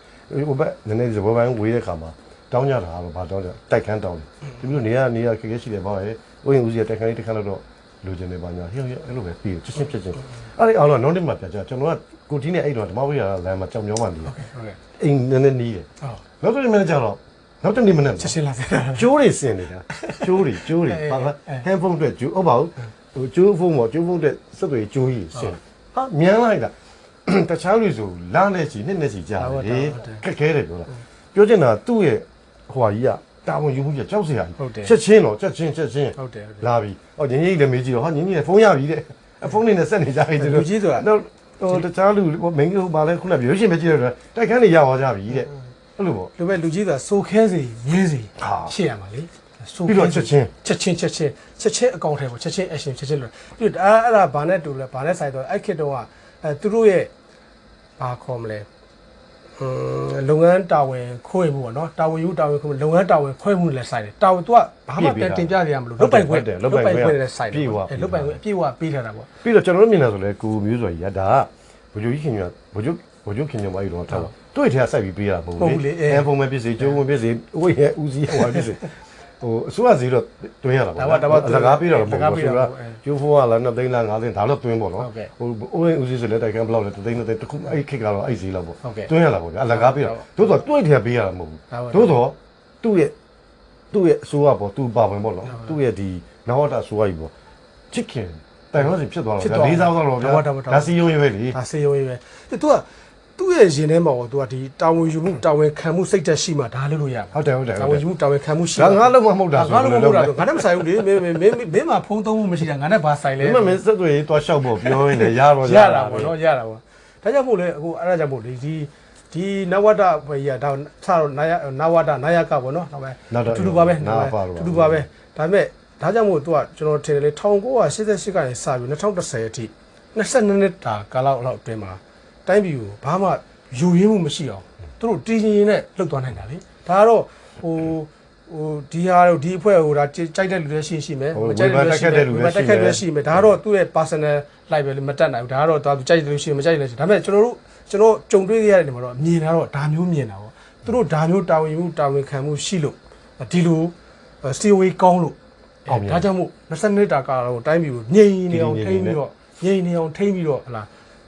ဟိုဘက်နည်းနည်းဇဘောပိုင်းဝေးတဲ့ခါမှာတောင်းကြတာတော့ဘာတောင်းကြတိုက်ခန်းတောင်းတယ်ဒီလိုနေရနေရခက်ခဲရှိတယ်ဗောရဲ့ဥယျာဉ်ဦးစီးတိုက်ခန်းလေးတစ်ခါတော့ လိုချင်နေပါညာဟေ့ဟေ့အဲ့လိုပဲပြီးချက်ချင်းဖြစ်ချင်းအဲ့ဒီအောင်တော့နောက်နေ့မှပြန်ကြကျွန်တော်ကကိုတီးနဲ့အဲ့တော့ဓမ္မဝိဟာရလမ်းမှာကြောင်မျောမှနေတယ်ဟုတ်ကဲ့အိမ်နည်းနည်းနီးတယ်ဟုတ်နောက်တစ်နေ့မှကျတော့နောက်တစ်နေ့မှနဲ့ချက်ချင်းလာခဲ့တာကျိုးတွေစင်နေတာကျိုးတွေကျိုးတွေပါပါဟန်ဖုန်းအတွက်ကျိုးဟုတ်ပါဘူးဟိုကျိုးဖုန်းပေါ့ကျိုးဖုန်းအတွက်စက်တွေကျိုးကြီးစင်ဟာမြန်လိုက်တာတခြားလူဆိုလာနဲ့ချီနှစ်နဲ့ချီကြာတယ်ခက်ခဲတယ်ပြောတာပြောချင်တာသူ့ရဲ့ဟွာကြီးက တာဝန်ယူမှုကြီးကြောက်စရာကြီးချက်ချင်းတော့ချက်ချင်းချက်ချင်းဟုတ်တယ်ဟုတ်တယ်လာပြီ။အော်ညင်ကြီးလည်းမေးကြည့်တော့ဟာညင်ကြီးလည်းဖုန်းရပြီတဲ့အဖုန်းလေးနဲ့ဆက်နေကြပြီလူကြီးဆိုတာတော့ဟိုတခြားလူဟိုမင်းကြီးဟိုပါလဲခုနကပြောရှင်ပဲကြည့်ရတော့တိုက်ခန်းတွေရသွားကြပြီတဲ့။အဲ့လိုပေါ့လူပဲလူကြီးဆိုတာစိုးခဲစီမြင်းစီဟာရှေ့ရမှာလေစိုးပြီးတော့ချက်ချင်းချက်ချင်းချက်ချင်းချက်ချင်းအကောင့်ထဲပေါ့ချက်ချင်း action ချက်ချင်းလို့ပြီးတော့အဲ့အဲ့ဒါဘာနဲ့တူလဲဘာနဲ့ဆိုင်တော့အဲ့ခေတ်တုန်းကအဲသူတို့ရဲ့ဘာခေါ်မလဲอืม လုပ်ငန်းတာဝန်ခွဲမှုပေါ့နော်တာဝန်ယူတာဝန်ခွဲမှုလုပ်ငန်းတာဝန်ခွဲမှုလည်းဆိုင်တယ်တာဝန်သူကဘာမှပြန်တင်ပြရမလို့လုတ်ပိုင်ခွဲလုတ်ပိုင်ခွဲလည်းဆိုင်တယ်အဲလုတ်ပိုင်ခွဲအပြည့်ဝပေးထားတာပေါ့ပြီးတော့ကျွန်တော်တို့မြင်တာဆိုလဲကိုမျိုးစော်ကြီးကဒါကဘိုလ်ချုပ်ကြီးခင်ဗျာဘိုလ်ချုပ်ဘိုလ်ချုပ်ခင်ညမကြီးတော့ထားပါတွေ့ထဲကစိုက်ပြီးပေးရတာမဟုတ်ဘူးလေအန်ဖုန်းပဲဖြစ်စေကျိုးဝင်ဖြစ်စေဝိရဲ့ဦးစီးဟိုဖြစ်စေ ဟိုအစိုးရစီတော့တွင်းရတာပေါ့အလကားပေးတာတော့မဟုတ်ဘူးဆိုတော့ကျိုးဖုန်းကလည်း2သိန်းလား5သိန်းဒါတော့တွင်းပေါ့နော်ဟိုအိုးဦးစီးဆိုလဲတိုက်ခန်းဘလောက်လဲ3သိန်း3သိန်းတခုအဲ့ခိတ်ကတော့အဲ့စီလောက်ပေါ့တွင်းရတာပေါ့ဗျအလကားပေးတာသို့တော့တွေ့ထဲပေးရတာမဟုတ်ဘူးသို့တော့သူ့ရဲ့သူ့ရဲ့အစိုးရပေါ့သူပါဝင်ပေါ့နော်သူ့ရဲ့ဒီနဝတအစိုးရကြီးပေါ့ချစ်ခင်တိုင်ဟောစီဖြစ်သွားတော့ဗျာလေးစားသွားတော့ဗျာဒါစီယုံရွေးလေဒါစေရုံရေးပဲသူက သူ့ရဲ့ရင်ထဲမှာပေါ့သူကဒီတာဝန်ယူမှုတာဝန်ခံမှုစိတ်သက်ရှိမှဒါလုပ်လို့ရမှာဟုတ်တယ်ဟုတ်တယ်တာဝန်ယူမှုတာဝန်ခံမှုရှိဒါငါလုံးမမဟုတ်တာငါလုံးမဟုတ်တာငါနဲ့မဆိုင်ဘူးလေမင်းမင်းမင်းမင်းမှာဖုန်းသုံးမှုမရှိတာငါနဲ့ဘာဆိုင်လဲဒီမှာမင်းစက်တွေတွားလျှောက်ဖို့ပြောရင်လည်းရတော့ရတာပေါ့နော်ရတာပေါ့ဒါကြောင့်မို့လဲအခုအဲ့ဒါကြောင့်မို့လေဒီဒီနဝတဘယ်ကြီးကဒါဆတော့နာယနဝတနာယကပေါ့နော်ဒါပဲတူတူပါပဲတူတူပါပဲဒါပေမဲ့ဒါကြောင့်မို့သူကကျွန်တော်ထင်တယ်လေ1988ကနေစပြီး2010အထိ22နှစ်တာကာလလောက်အတွင်းမှာ တိုင်းပြည်ကိုဘာမှယူရင်းမှုမရှိအောင်သူတို့တည်ရင်နဲ့လှုပ်သွားနိုင်တာလေဒါကတော့ဟိုဟိုဒီဟာတော့ဒီအဖွဲ့ဟိုဒါကြိုက်တဲ့လူတွေရှိရှိမယ်ဟိုမကြိုက်တဲ့လူတွေရှိမယ်ဝေဝေဖဖန်န်တတက်က်ခခက်က်တဲ့တဲ့လူလူတွေရှိမယ်ဒါကတော့သူ့ရဲ့ personal life ပဲလေမတက်နိုင်ဘူးဒါကတော့သူကြိုက်တဲ့လူရှိမကြိုက်တဲ့လူရှိဒါပေမဲ့ကျွန်တော်တို့ကျွန်တော်ကြုံတွေ့ခဲ့ရတဲ့နေမှာတော့မြင်တာတော့ဒါမျိုးမြင်တာပေါ့သူတို့ဒါမျိုးတာဝန်ယူမှုတာဝန်ခံမှုရှိလို့ဒီလိုစတီဝေးကောင်းလို့အောင်မြင်ဒါကြောင့်မို့20နှစ်တာကာတော့တိုင်းပြည်ကိုငြိမ်နေအောင်ထိန်းပြီးတော့ငြိမ်နေအောင်ထိန်းပြီးတော့ဟလာ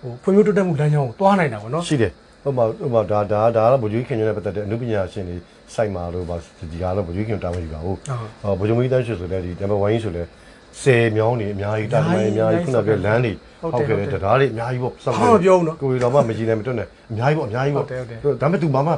ဟိုဖွံ့ဖြိုးတိုးတက်မှုလမ်းကြောင်းကိုသွားနိုင်တာပေါ့နော်ရှိတယ်ဟိုမှာဟိုမှာဒါဒါဒါကတော့ဗိုလ်ချုပ်ခင်ညွန့်နဲ့ပတ်သက်တဲ့အမှုပညာရှင်တွေစိုက်မှာလို့ပါဒီကတော့ဗိုလ်ချုပ်ခင်တာဝန်ယူပါဘူးဟောဗိုလ်ချုပ်မကြီးတန်းရွှေဆိုလည်းဒီနံပါတ်1ဆိုလည်းဆယ်မြောင်းနေအများကြီးတာတမန်အများကြီးခုနကပြောလမ်းတွေဟောက်ခဲ့တယ်တရားတွေအများကြီးပေါ့စက်ဘာမှမပြောဘူးနော်ကိုရီတော်မှမကြည့်နိုင်မတွက်နဲ့အများကြီးပေါ့အများကြီးပေါ့ဟုတ်တယ်ဟုတ်တယ်ဒါပေမဲ့ तू ဘာမှ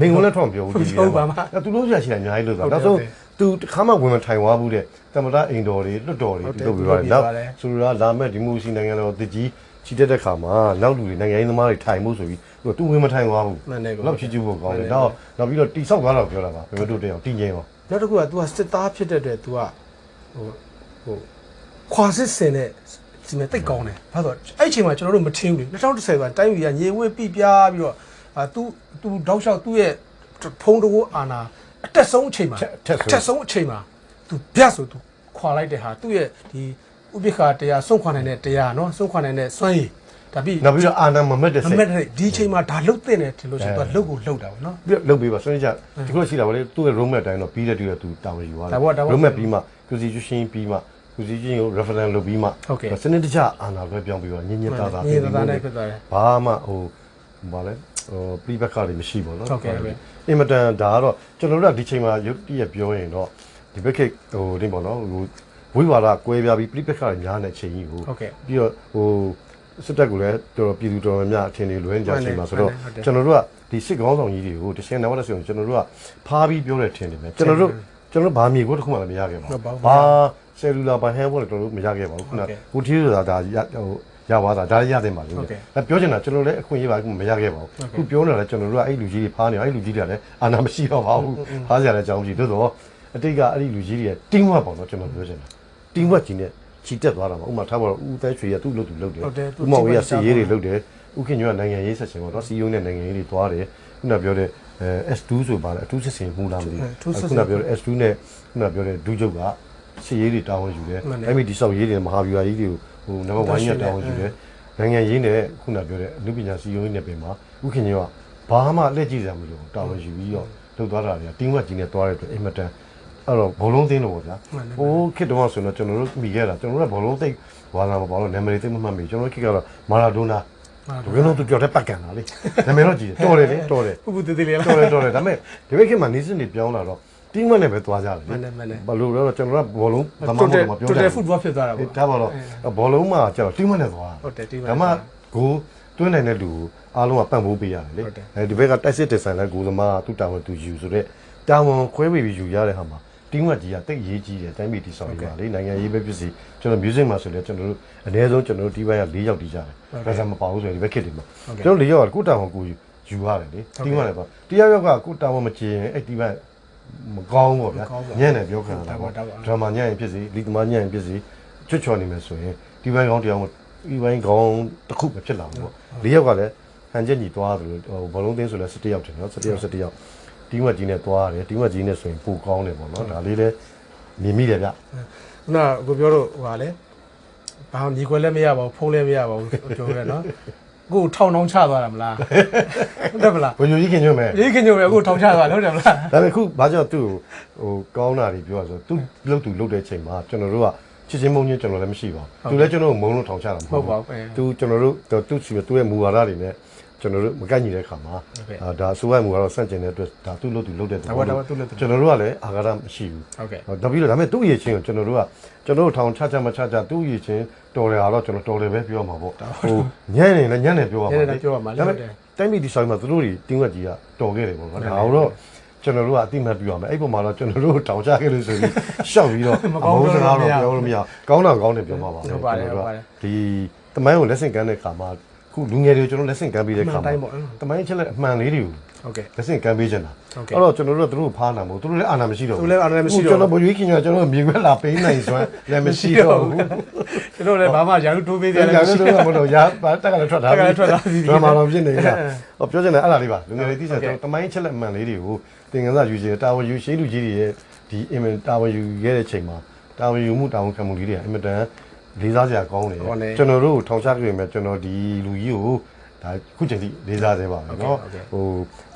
မင်းကလည်းထောက်မပြောဘူးဒီဟုတ်ပါမှအဲ तू လို့ရရှိတယ်အများကြီးလို့ဆိုဟုတ်တော့တယ်နောက်ဆုံး ဟုတ်တယ် तू တစ်ခါမှဝင်မထိုင်သွားဘူးတဲ့တမတာအိမ်တော်တွေလွတ်တော်တွေ ဟုတ်တယ် လုပ်ပြီးတော့ လုပ်ပြီး နောက် ပါတယ် ဆိုတော့လာမဲ့ဒီမိုစီနိုင်ငံတော်တကြီးချီတက်တဲ့ခါမှာနောက်လူတွေနိုင်ငံရေးသမားတွေထိုင်မှုဆိုပြီးသူက तू ဝင်မထိုင်သွားဘူး မှန်တယ်ကော လောက်ချီချူဖို့ကောင်းတယ် မှန်တယ် တော့နောက်ပြီးတော့တိဆောက်သွားတော့ပြောတာပါဘယ်လိုတို့တဲ့အောင်တည်ငြိမ်အောင် နောက်တစ်ခုက तू ကစစ်သားဖြစ်တဲ့အတွက် तू ကဟိုဟိုခွာစစ်စင်တဲ့ဒီမဲ့တိတ်ကောင်းတယ်ဘာလို့လဲအဲ့အချိန်မှာကျွန်တော်တို့မထင်းဘူးလေ2010ကတိုင်းပြည်ကညေဝေးပြပြပြီးတော့အာ तू तू တောက်လျှောက်သူ့ရဲ့ဖုံးတကိုးအာနာ အတက်ဆုံးအချိန်မှာအတက်ဆုံးအချိန်မှာသူပြတ်ဆိုသူခွာလိုက်တဲ့ဟာသူ့ရဲ့ဒီဥပိ္ပခာတရားစွန့်ခွာနိုင်တဲ့တရားနော်စွန့်ခွာနိုင်တဲ့စွမ်းရည်ဒါပြီးနောက်ပြီးတော့အာနာမမက်တဲ့စိတ်မက်တဲ့ဒီအချိန်မှာဒါလှုပ်တဲ့တယ်ထင်လို့ရှိရင်သူကလှုပ်ကိုလှုပ်တာပေါ့နော်ပြီးတော့လှုပ်ပေးပါဆွေးနွေးကြဒီခုရှိတာဗောလေသူ့ရဲ့ road map အတိုင်းတော့ပြီးတဲ့တူရသူတာဝန်ယူရတယ် road map ပြီးမှ constitution ပြီးမှကူစီချင်းကို reference လုပ်ပြီးမှစနစ်တကျအာဏာလွှဲပြောင်းပြီးတော့ညင်ညင်သာသာပြည်သူတွေဘာမှဟိုဘာလဲ ဟိုပြိပက္ခတွေမရှိဘူးเนาะ ဟုတ်ကဲ့ဟုတ်ကဲ့ အင်မတန်ဒါကတော့ကျွန်တော်တို့ကဒီချိန်မှာရုပ်တရက်ပြောရင်တော့ဒီဘက်ခေတ်ဟိုဒီပေါ့နော်ဟိုဝိဝါဒကွဲပြားပြီးပြိပက္ခတွေများတဲ့ချိန်ကြီးကို ဟုတ်ကဲ့ ပြီးတော့ဟိုစစ်တပ်ကလည်းတော်တော်ပြည်သူတော်များများအထင်တွေလွဲနေကြချိန်မှာဆိုတော့ ဟုတ်တယ် ကျွန်တော်တို့ကဒီစစ်ကောင်းဆောင်ကြီးတွေကိုတရှင်နဝတ်ဆိုရင်ကျွန်တော်တို့ကဖားပြီးပြောတဲ့ထင်တယ်ပဲကျွန်တော်တို့ကျွန်တော်တို့ဘာမြေကိုတစ်ခုမှလည်းမရခဲ့ပါ ဟုတ်ပါဘူး ဘာဆယ်လူလာဘာဟဲဘောလည်းကျွန်တော်တို့မရခဲ့ပါဘူးခုနကဟိုတီးဆိုတာဒါရဟို ရသွားတာဒါရတဲ့ပါလို့ဟုတ်ကဲ့အဲပြောချင်တာကျွန်တော်လည်းအခွင့်အရေးပါခုမရခဲ့ပါဘူးခုပြောနေတာလည်းကျွန်တော်တို့ကအဲ့လူကြီးတွေဖားနေအဲ့လူကြီးတွေကလည်းအာနာမရှိတော့ပါဘူးဖားစရာလည်းအကြောင်းမရှိသို့တော့အတိတ်ကအဲ့ဒီလူကြီးတွေတင်းဝတ်ပေါ့နော်ကျွန်တော်ပြောချင်တာတင်းဝတ်ကြီးနဲ့ချီတက်သွားတာပါဥမာထားပါတော့ဦးသက်ရွှေရသူ့လို့သူလုပ်တယ်ဟုတ်တယ်သူဥမောင်ကြီးကကြည့်စီပါရေးတွေလုပ်တယ်ဥခင်ညွန့်ကနိုင်ငံရေးဆက်ရှင်ပေါ့နော်စီယုံနဲ့နိုင်ငံရေးတွေသွားတယ်ခုနပြောတဲ့အဲ S2 ဆိုပါလေအထူးစစ်စင်မှုလားမသိအထူးစစ်ဘူးစင်ခုနပြောတဲ့ S2 နဲ့ခုနပြောတဲ့ဒုချုပ်ကစီရေးတွေတာဝန်ယူတယ်မှန်တယ်အဲ့ဒီဒီဆောက်ရေးတွေမဟာဗျူဟာကြီးတွေကို ဟိုနံပါတ်1ကြီးကတာဝန်ယူတယ်နိုင်ငံရေးနဲ့ခုနပြောတဲ့အနုပညာစီယုံရေးနဲ့ပြင်မှာဥခင်ညွန့်ကဘာမှလက်ကြည့်စရာမလိုဘူးတာဝန်ယူပြီးတော့လုပ်သွားတာတွေကတင်းဝက်ကြီးနဲ့သွားတဲ့အတွက်အင်မတန်အဲ့တော့ဘောလုံးသင်းလို့ပေါ့ဗျာမှန်တယ်ဟိုခေတ်တုန်းကဆိုတော့ကျွန်တော်တို့မိခဲ့တာကျွန်တော်တို့ကဘောလုံးသိပ်ဝါလာမပေါ့လို့နာမည်သိပ်မမှတ်မိကျွန်တော်တို့ခေတ်ကတော့မာရာဒိုနာတကယ်လို့သူပြောတဲ့ပတ်ကန်တာလေနာမည်တော့ကြည့်တယ်တော်တယ်လေတော်တယ်ပူပူသေးသေးလေးလားတော်တယ်တော်တယ်ဒါပေမဲ့ဒီဘက်ခေတ်မှာနေစနေပြောင်းလာတော့ တင်းမနဲ့ပဲသွားကြတယ်မှန်တယ်မှန်တယ်ဘာလို့လဲတော့ကျွန်တော်ကဘောလုံးဘာမှမတိုဟုတ်တယ်မပြောတတိုယ်တယ်ဖုတဘောဖြစ်သွားတာပေါ့ဒါပါတော့ဘောလုံးမှာကျတော့တင်းမနဲ့သွားဟုတ်တယ်တင်းမနဲ့ဒါမှကိုတွင်းနိုင်တဲ့လူကိုအားလုံးကပံ့ပိုးပေးရတယ်လေဟုတ်တယ်အဲဒီဘက်ကတိုက်စစ်တက်ဆန်လဲကိုသမားသူ့တာဝန်သူယူဆိုတော့တာဝန်ခွဲပြီးယူရတဲ့ဟာမှာတင်းမကြီးကတိတ်ရေးကြီးတယ်တိုင်းပြည်တည်ဆောက်ရေးပါလေနိုင်ငံရေးပဲဖြစ်စီကျွန်တော် music မှာဆိုလဲကျွန်တော်တို့အနည်းဆုံးကျွန်တော်တို့ဒီဘက်က၄ယောက်တည်ကြတယ်ဒါဆိုမပေါ့ဘူးဆိုရင်ဒီဘက်ခေတ်တွေမှာကျွန်တော်လေးယောက်ကကိုတာဝန်ကိုယူယူရတယ်လေတီးမှလည်းပါတရားယောက်ကကိုတာဝန်မချင်ရင်အဲ့တီးမှ မကောင်းဘူးပေါ့ဗျာညံ့တယ်ပြောခံတာပေါ့ဒရာမာညံ့ရင်ဖြစ်စီလီသမားညံ့ရင်ဖြစ်စီချွတ်ချော်နေမယ်ဆိုရင်ဒီဘိုင်းကောင်းတရားမဒီဘိုင်းကောင်းတစ်ခုပဲဖြစ်လာမှာပေါ့လေးယောက်ကလည်းဟန်ချက်ညီသွားတယ်လို့ဟိုဘလုံးသင်းဆိုလည်း17ယောက်တယ်နော်17ယောက်17ယောက်တီးမှကြီးနဲ့သွားတယ်တီးမှကြီးနဲ့ဆိုရင်ပိုကောင်းတယ်ပေါ့နော်ဒါလေးလည်းမြင်မိတယ်ဗျခုနကကိုပြောတော့ဟိုဟာလေဘာမှညီခွဲလည်းမရပါဘူးဖုန်းလည်းမရပါဘူးပြောရဲနော် ကိုထောင်ထောင်ချသွားတာမလားဟုတ်တယ်မလားဘယ်လိုကြီးခင်ညွတ်မယ်ရေးခင်ညိုပဲကိုထောင်ချသွားတယ်ဟုတ်တယ်မလားဒါပေမဲ့ခုဘာကြောင့်သူ့ကိုဟိုကောင်းတာတွေပြောရဆိုသူလုတ်သူလုတ်တဲ့ချိန်မှာကျွန်တော်တို့ကချစ်ချင်းမုန်းချင်းကျွန်တော်လည်းမရှိပါဘူးသူလည်းကျွန်တော်ကိုမုန်းလို့ထောင်ချတာမမဟုဟုတ်တ်ပါဘူးဘူးအဲသူကျွန်တော်တို့သူသူ့သူ့ရဲ့မူဝါဒတွေနဲ့ ကျွန်တော်တို့မကိုက်ညီတဲ့ခါမှာဟုတ်ကဲ့အာဒါအစိုးရမူဝါဒဆန့်ကျင်တဲ့အတွက်ဒါသူ့လုတ်သူလုတ်တဲ့ဒါပေါ့ဒါပေါ့သူ့လုတ်သူကျွန်တော်တို့ကလည်းအာဃာတမရှိဘူးဟုတ်ကဲ့ဒါပြီးတော့ဒါပေမဲ့သူ့ရဲ့ချင်းကိုကျွန်တော်တို့ကကျွန်တော်တို့ထောင်ချချမချချသူ့ရဲ့ချင်းတော်တယ်ကတော့ကျွန်တော်တော်တယ်ပဲပြောမှာပေါ့ဟိုညံ့နေလည်းညံ့နေပြောပါညံ့နေလည်းပြောပါမှာလေဒါပေဟုတ်တယ်မဲ့တိုင်းပြည်ဒီဆိုင်မှာသူတို့တွေတင်းဝက်ကြီးကတော်ခဲ့တယ်ပေါ့နော်ဒါတော့ကျွန်တော်တို့ကအတိမတ်ပြရမယ်အဲ့ပုံမှာတော့ကျွန်တော်တို့တောင်ချခဲ့လို့ဆိုပြီးရှောက်ပြီးတော့မကောင်းပြောလို့စကားမရတော့ပြောလို့မရကောင်းတာကောင်းတယ်ပြောပါပါဟုတ်ပါတယ်ဟုတ်ပါတယ်ဒီတမိုင်းကိုလက်ဆင့်ကမ်းတဲ့ခါမှာ ခုလူငယ်တွေကိုကျွန်တော်လက်ဆင့်ကမ်းပေးတဲ့ခါအမှန်တိုင်းပေါ့မှာတမိုင်းချက်လက်အမှန်လေးတွေကိုဟုတ်ကဲ့လက်ဆင့်ကမ်းပေးချင်တာဟုတ်ကဲ့အဲ့တော့ကျွန်တော်တို့ကသူတို့ကိုဖားနာမို့သူတို့လည်းအာဏာမရှိတော့သူတို့လည်းအာဏာမရှိတော့ဘူးကျွန်တော်ဘိုးကြီးခင်ဗျာကျွန်တော်မြေခွက်လာပေးနိုင်စွမ်းလည်းမရှိတော့ဘူးကျွန်တော်လည်းဘာမှရာထူးတိုးပေးကြတရားတယ်လည်းဆိုတော့မလို့ရတက်ကလည်းထွက်လာတက်ကလည်းထွက်လာပြီဒရမာတော်ဖြစ်နေတာဟောပြောချင်တယ်အဲ့ဒါလေးပါလူငယ်တွေသိချင်ဟုတ်ကဲ့တယ်တမိုင်းချက်လက်အမှန်လေးတွေကိုသင်ခန်းစာယူချင်တာဝန်ယူရှင်းလူကြီးတွေရဲ့ဒီအင်မတာဝန်ယူခဲ့တဲ့ချိန်မှာတာဝန်ယူမှုတာဝန်ခံမှုလေးတွေကအင်မတန် လေးစားစရာကောင်းတယ် ဟုတ်တယ် ကျွန်တော်တို့ထောင်ချကြည့်မယ်ကျွန်တော်ဒီလူကြီးကိုဒါခုချိန်ထိလေးစားသေးပါပဲเนาะ ဟုတ်ကဲ့ ဟို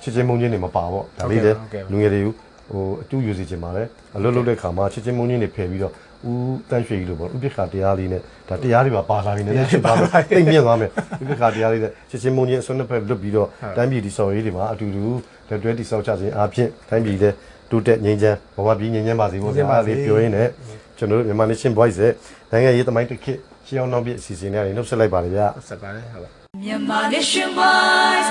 ချစ်ချင်းမုန်းချင်းတွေမပါပေါ့ဒါလေး ဟုတ် လေ ကဲ့ဟုတ်ကဲ့ လူငယ်တွေကိုဟိုအတူယူစီချင်ပါတယ်အလုပ်လုပ်တဲ့ခါမှာချစ်ချင်းမုန်းချင်းတွေဖယ်ပြီးတော့ဦးတန်းရွှေကြီးလို့ပေါ့ဥပိ္ပခာတရားလေးနဲ့ဒါတရားတွေပါပါလာပြီနည်းနည်းချစ်ပါမယ်တိတ်မြင့်သွားမယ်ဥပိ္ပခာတရားလေးနဲ့ချစ်ချင်းမုန်းချင်းအစွမ်းနှစ်ဖက်လွတ်ပြီးတော့တိုင်းပြည်ဒီဆော်ရေးတွေမှာအတူတူလက်တွဲတိဆောက်ကြခြင်းအားဖြင့်တိုင်းပြည်တဲ့တိုးတက်ငြိမ်းချမ်းဘဝပြည်ငြိမ်းချမ်းပါစေပေါ့ ငြိမ်းချမ်းပါစေ ဒါလေးပြောရင်းနဲ့ ကျွန်တော်တို့မြန်မာ Nation Voice ရဲ့နိုင်ငံရေးသမိုင်းတစ်ခေတ်ရှေးအောင်နောက်ပြည့်အစီအစဉ်တွေကနေနှုတ်ဆက်လိုက်ပါရစေဗျာဆက်ပါတယ်ဟုတ်ကဲ့ Myanmar Nation Boys